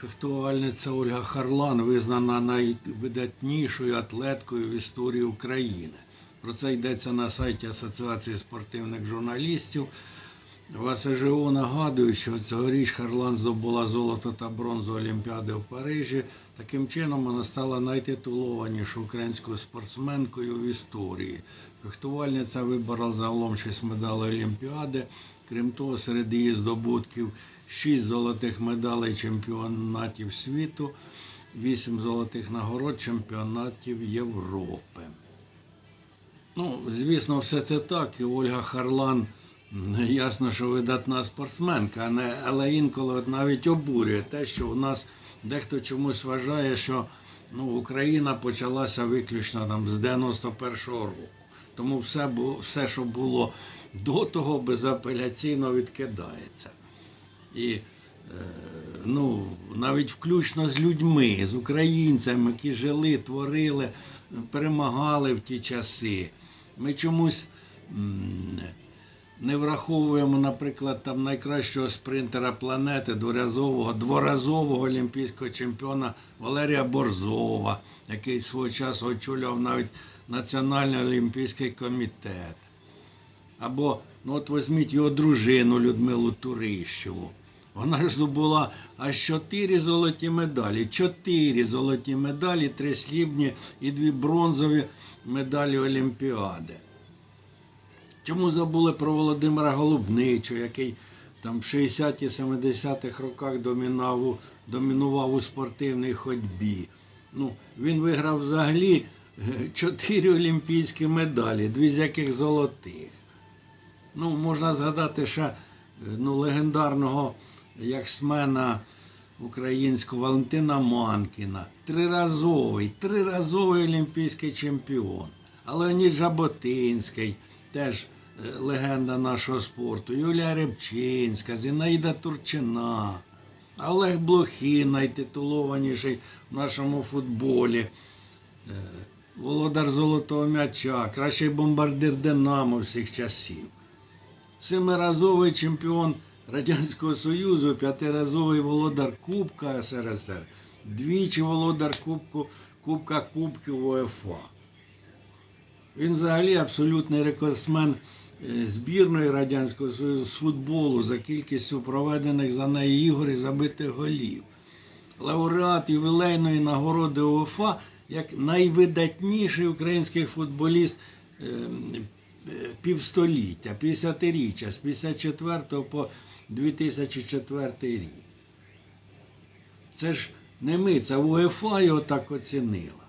Фехтувальниця Ольга Харлан визнана найвидатнішою атлеткою в історії України. Про це йдеться на сайті Асоціації спортивних журналістів. В АСЖО нагадую, що цьогоріч Харлан здобула золото та бронзу Олімпіади в Парижі. Таким чином вона стала найтитулованішою українською спортсменкою в історії. Фехтувальниця виборола загалом 6 медалей Олімпіади. Крім того, серед її здобутків 6 золотих медалей чемпіонатів світу, 8 золотих нагород чемпіонатів Європи. Ну, звісно, все це так. І Ольга Харлан, ясно, що видатна спортсменка, але інколи навіть обурює те, що у нас дехто чомусь вважає, що ну, Україна почалася виключно там з 91-го року. Тому все, все, що було до того, безапеляційно відкидається. І е, ну, навіть включно з людьми, з українцями, які жили, творили, перемагали в ті часи. Ми чомусь не враховуємо, наприклад, там найкращого спринтера планети, дворазового, дворазового олімпійського чемпіона Валерія Борзова, який свого часу очолював навіть Національний олімпійський комітет. Або, ну от візьміть його дружину Людмилу Турищеву. Вона ж здобула аж чотири золоті медалі. Чотири золоті медалі, три срібні і дві бронзові медалі Олімпіади. Чому забули про Володимира Голубничого, який там в 60-70-х роках домінував, домінував у спортивній ходьбі? Ну, він виграв взагалі е, чотири олімпійські медалі, дві з яких золотих. Ну, можна згадати ще е, ну, легендарного яхсмена українського Валентина Манкіна. Триразовий, триразовий олімпійський чемпіон. А Леонід Жаботинський, теж е, легенда нашого спорту. Юлія Рибчинська, Зінаїда Турчина, Олег Блохін, найтитулованіший в нашому футболі. Е, Володар Золотого м'яча, кращий бомбардир Динамо всіх часів семиразовий чемпіон Радянського Союзу, п'ятиразовий володар Кубка СРСР, двічі володар Кубку, Кубка Кубків УЕФА. Він взагалі абсолютний рекордсмен е, збірної Радянського Союзу з футболу за кількістю проведених за неї ігор і забитих голів. Лауреат ювілейної нагороди УЄФА як найвидатніший український футболіст е, е, півстоліття, 50-річчя, з 54 по 2004 рік. Це ж не ми, це УЄФА його так оцінила.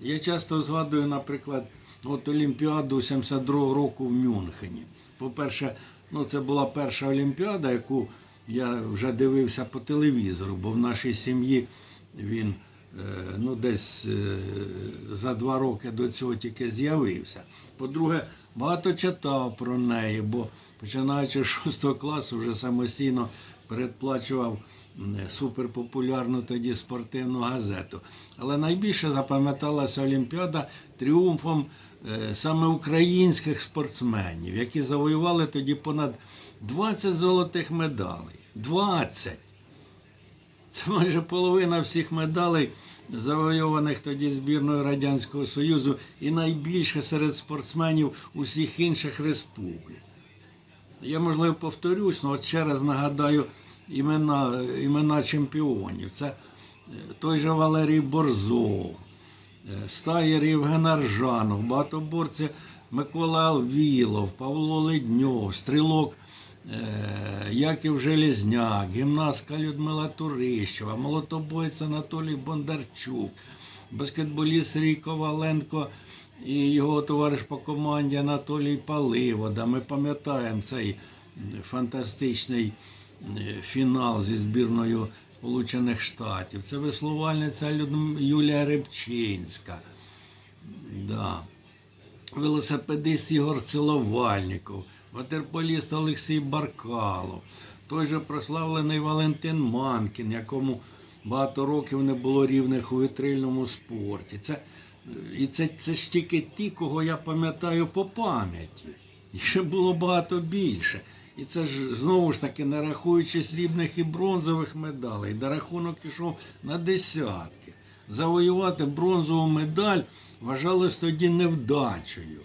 Я часто згадую, наприклад, от Олімпіаду 72-го року в Мюнхені. По-перше, ну це була перша Олімпіада, яку я вже дивився по телевізору, бо в нашій сім'ї він е, ну, десь е, за два роки до цього тільки з'явився. По-друге, багато читав про неї, бо починаючи з 6 класу вже самостійно передплачував суперпопулярну тоді спортивну газету. Але найбільше запам'яталася Олімпіада тріумфом е, саме українських спортсменів, які завоювали тоді понад 20 золотих медалей. 20! Це майже половина всіх медалей, завойованих тоді збірною Радянського Союзу, і найбільше серед спортсменів усіх інших республік. Я, можливо, повторюсь, але ще раз нагадаю імена, імена чемпіонів. Це е, той же Валерій Борзов, е, стаєр Євген Аржанов, багатоборці Микола Алвілов, Павло Ледньов, стрілок е, Яків Железняк, гімнастка Людмила Турищева, молотобоєць Анатолій Бондарчук, баскетболіст Сергій Коваленко і його товариш по команді Анатолій Паливода. Ми пам'ятаємо цей фантастичний фінал зі збірною Сполучених Штатів. Це веслувальниця Юлія Рибчинська. Да. Велосипедист Ігор Ціловальников, ватерполіст Олексій Баркалов, той же прославлений Валентин Манкін, якому багато років не було рівних у вітрильному спорті. Це, і це, це ж тільки ті, кого я пам'ятаю по пам'яті. Ще було багато більше. І це ж знову ж таки не рахуючи срібних і бронзових медалей, де рахунок пішов на десятки. Завоювати бронзову медаль вважалось тоді невдачею.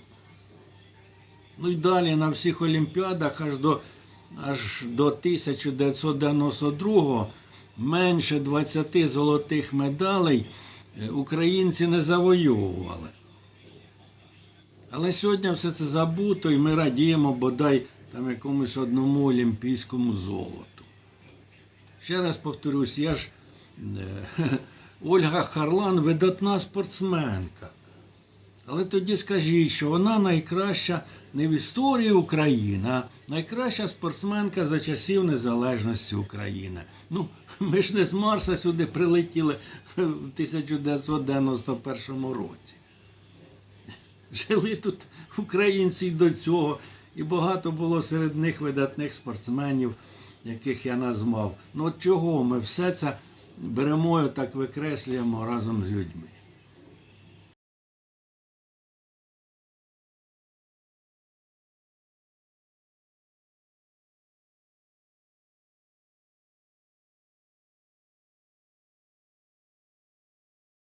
Ну і далі на всіх Олімпіадах аж до, аж до 1992 менше 20 золотих медалей українці не завоювали. Але сьогодні все це забуто, і ми радіємо бодай там якомусь одному олімпійському золоту. Ще раз повторюсь, я ж е, Ольга Харлан видатна спортсменка. Але тоді скажіть, що вона найкраща не в історії України, а найкраща спортсменка за часів незалежності України. Ну, ми ж не з Марса сюди прилетіли в 1991 році. Жили тут українці до цього, і багато було серед них видатних спортсменів, яких я назвав. Ну от чого ми все це беремо і так викреслюємо разом з людьми?